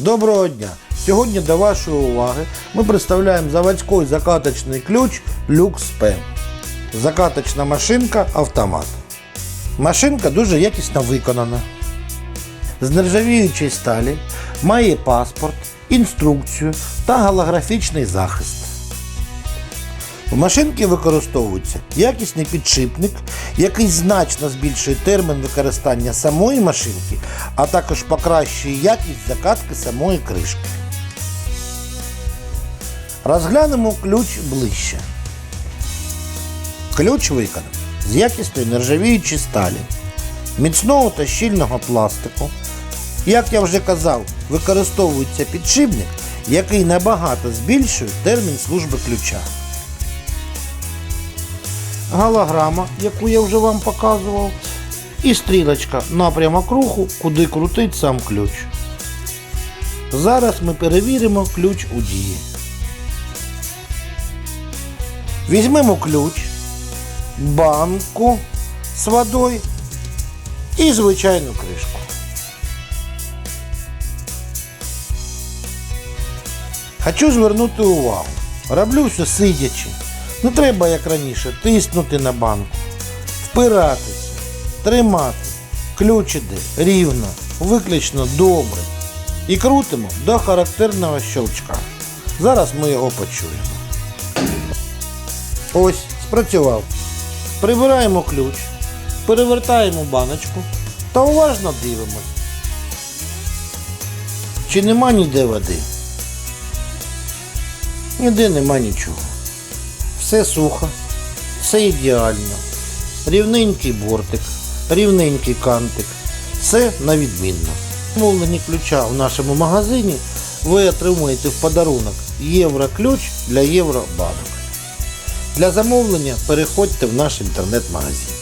Доброго дня! Сьогодні до вашої уваги ми представляємо заводський закаточний ключ Lux. Закаточна машинка автомат. Машинка дуже якісно виконана. З нержавіючої сталі має паспорт, інструкцію та голографічний захист. В машинці використовується якісний підшипник, який значно збільшує термін використання самої машинки, а також покращує якість закатки самої кришки. Розглянемо ключ ближче. Ключ виконаний з якісної нержавіючої сталі, міцного та щільного пластику. Як я вже казав, використовується підшипник, який набагато збільшує термін служби ключа. Голограма, яку я вже вам показував, і стрілочка напрямок руху, куди крутить сам ключ. Зараз ми перевіримо ключ у дії. Візьмемо ключ, банку з водою і звичайну кришку. Хочу звернути увагу. Роблю все сидячи. Не треба, як раніше, тиснути на банку, впиратися, тримати. Ключ іде рівно, виключно добре. І крутимо до характерного щелчка. Зараз ми його почуємо. Ось, спрацював. Прибираємо ключ, перевертаємо баночку та уважно дивимось. Чи нема ніде води? Ніде нема нічого. Все сухо, все ідеально. Рівненький бортик, рівненький кантик. Все на відмінно. Мовлені ключа в нашому магазині ви отримуєте в подарунок євроключ для євробанок. Для замовлення переходьте в наш інтернет-магазин.